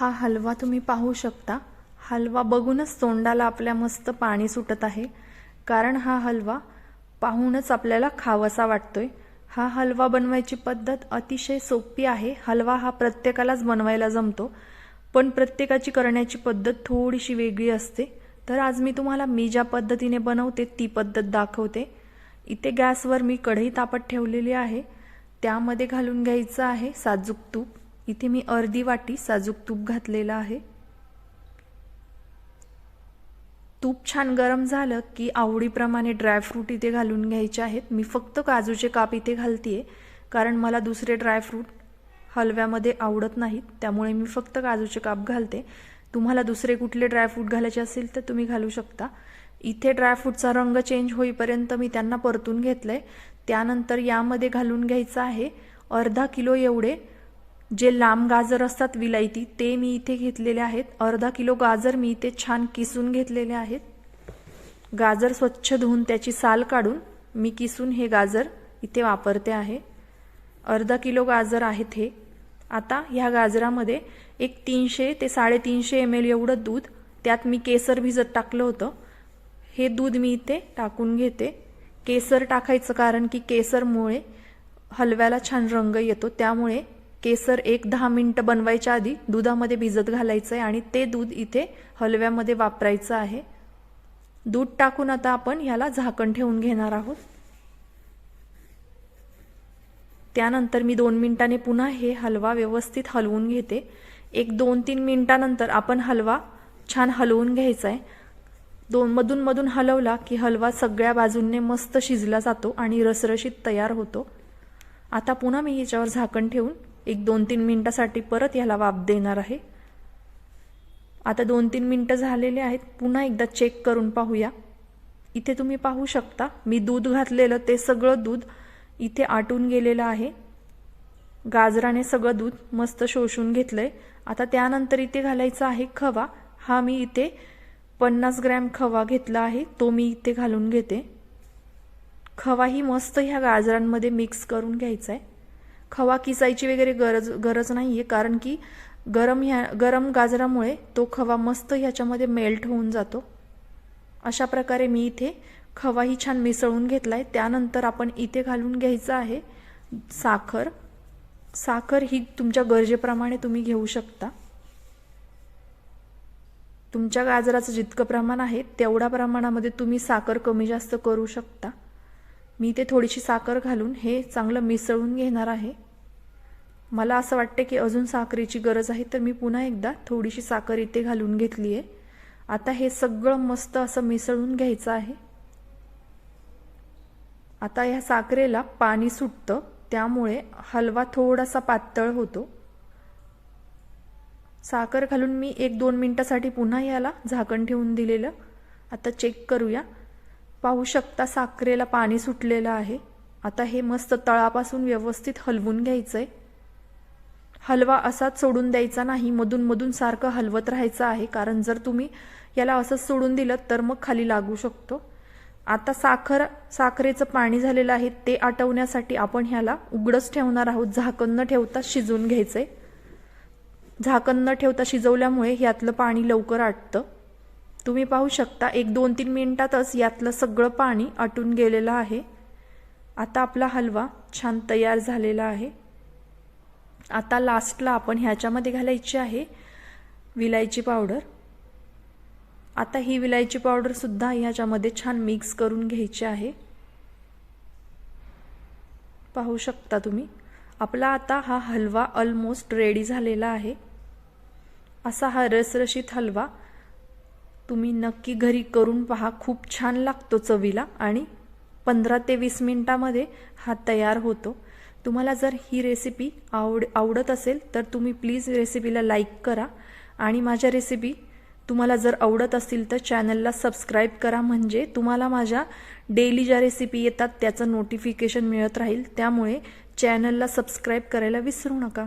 हा हलवा तुम्ही पाहू शकता. हलवा बघूनच तोंडाला आपल्या मस्त पाणी सुटत आहे. कारण हा हलवा पाहूनच आपल्याला खावासा वाटतोय. हा हलवा बनवायची पद्धत अतिशय सोपी आहे. हलवा हा प्रत्येकालाच बनवायला जमतो. पण प्रत्येकाची करण्याची पद्धत थोडीशी वेगळी असते. तर आज मी तुम्हाला मी ज्या पद्धतीने बनवते ती पद्धत दाखवते. इथे गॅसवर मी कढई तापत ठेवलेली आहे. त्यामध्ये घालून घ्यायचं आहे साजूक तूप. इथे मी अर्धी वाटी साजूक तूप घातलेलं आहे. तूप छान गरम झालं की आवडीप्रमाणे ड्रायफ्रूट इथे घालून घ्यायचे आहेत. मी फक्त काजूचे काप इथे घालतीये कारण मला दुसरे ड्रायफ्रूट हलव्यामध्ये आवडत नाहीत त्यामुळे मी फक्त काजूचे काप घालते. तुम्हाला दुसरे कुठले ड्रायफ्रूट घालायचे असेल तर तुम्ही घालू शकता. इथे ड्रायफ्रूटचा रंग चेंज होईपर्यंत मी त्यांना परतून घेतलंय. त्यानंतर यामध्ये घालून घ्यायचं आहे अर्धा किलो एवढे जे लांब गाजर असतात विलायती ते मी इथे घेतलेले आहेत. अर्धा किलो गाजर मी इथे छान किसून घेतलेले आहेत. गाजर स्वच्छ धुवून त्याची साल काढून मी किसून हे गाजर इथे वापरते आहे. अर्धा किलो गाजर आहेत हे. आता ह्या गाजरामध्ये एक तीनशे ते साडेतीनशे एम एल एवढं दूध त्यात मी केसर भिजत टाकलं होतं. हे दूध मी इथे टाकून घेते. केसर टाकायचं कारण की केसरमुळे हलव्याला छान रंग येतो. त्यामुळे केसर एक दहा मिनटं बनवायच्या आधी दुधामध्ये भिजत घालायचं आहे आणि ते दूध इथे हलव्यामध्ये वापरायचं आहे. दूध टाकून आता आपण ह्याला झाकण ठेवून घेणार आहोत. त्यानंतर मी दोन मिनिटांनी पुन्हा हे हलवा व्यवस्थित हलवून घेते. एक दोन तीन मिनिटानंतर आपण हलवा छान हलवून घ्यायचा आहे दोन मधून मधून हलवला की हलवा सगळ्या बाजूंनी मस्त शिजला जातो आणि रसरशीत तयार होतो. आता पुन्हा मी याच्यावर झाकण ठेवून एक दोन तीन मिनटासाठी परत ह्याला वाफ देणार आहे. आता दोन तीन मिनटं झालेले आहेत. पुन्हा एकदा चेक करून पाहूया. इथे तुम्ही पाहू शकता मी दूध घातलेलं ते सगळं दूध इथे आटून गेलेलं आहे. गाजराने सगळं दूध मस्त शोषून घेतलंय. आता त्यानंतर इथे घालायचा आहे खवा. हा मी इथे पन्नास ग्रॅम खवा घेतला आहे. तो मी इथे घालून घेते. खवाही मस्त ह्या गाजरांमध्ये मिक्स करून घ्यायचा आहे खवा किसायची वगैरे गरज गरज नाही आहे कारण की गरम ह्या गरम गाजरामुळे तो खवा मस्त ह्याच्यामध्ये मेल्ट होऊन जातो. अशा प्रकारे मी इथे खवाही छान मिसळून घेतला आहे त्यानंतर आपण इथे घालून घ्यायचं आहे साखर. साखर ही तुमच्या गरजेप्रमाणे तुम्ही घेऊ शकता. तुमच्या गाजराचं जितकं प्रमाण आहे तेवढ्या प्रमाणामध्ये तुम्ही साखर कमी जास्त करू शकता. मी ते थोडीशी साखर घालून हे चांगलं मिसळून घेणार आहे. मला असं वाटतं की अजून साखरेची गरज आहे तर मी पुन्हा एकदा थोडीशी साखर इथे घालून घेतली आहे. आता हे सगळं मस्त असं मिसळून घ्यायचं आहे. आता ह्या साखरेला पाणी सुटतं त्यामुळे हलवा थोडासा पातळ होतो. साखर घालून मी एक दोन मिनटासाठी पुन्हा याला झाकण ठेवून दिलेलं. आता चेक करूया. पाहू शकता साखरेला पाणी सुटलेलं आहे. आता हे मस्त तळापासून व्यवस्थित हलवून घ्यायचं आहे हलवा असाच सोडून द्यायचा नाही मधून मधून सारखं हलवत राहायचं आहे कारण जर तुम्ही याला असंच सोडून दिलं तर मग खाली लागू शकतो. आता साखर साखरेचं पाणी झालेलं आहे ते आटवण्यासाठी आपण ह्याला उघडच ठेवणार आहोत. झाकण न ठेवता शिजवून आहे झाकण न ठेवता शिजवल्यामुळे ह्यातलं पाणी लवकर आटतं. तुम्ही पाहू शकता एक दोन तीन मिनिटातच यातलं सगळं पाणी आटून गेलेलं आहे. आता आपला हलवा छान तयार झालेला आहे. आता लास्टला आपण ह्याच्यामध्ये घालायची आहे विलायची पावडर. आता ही विलायची पावडरसुद्धा ह्याच्यामध्ये छान मिक्स करून घ्यायची आहे. पाहू शकता तुम्ही. आपला आता हा हलवा ऑलमोस्ट रेडी झालेला आहे. असा हा रसरशीत हलवा तुम्ही नक्की घरी करून पहा. खूप छान लागतो चवीला आणि पंधरा ते वीस मिनिटामध्ये हा तयार होतो. तुम्हाला जर ही रेसिपी आवड आवडत असेल तर तुम्ही प्लीज रेसिपीला लाईक करा. आणि माझ्या रेसिपी तुम्हाला जर आवडत असतील तर चॅनलला सबस्क्राईब करा. म्हणजे तुम्हाला माझ्या डेली ज्या रेसिपी येतात त्याचं नोटिफिकेशन मिळत राहील. त्यामुळे चॅनलला सबस्क्राईब करायला विसरू नका.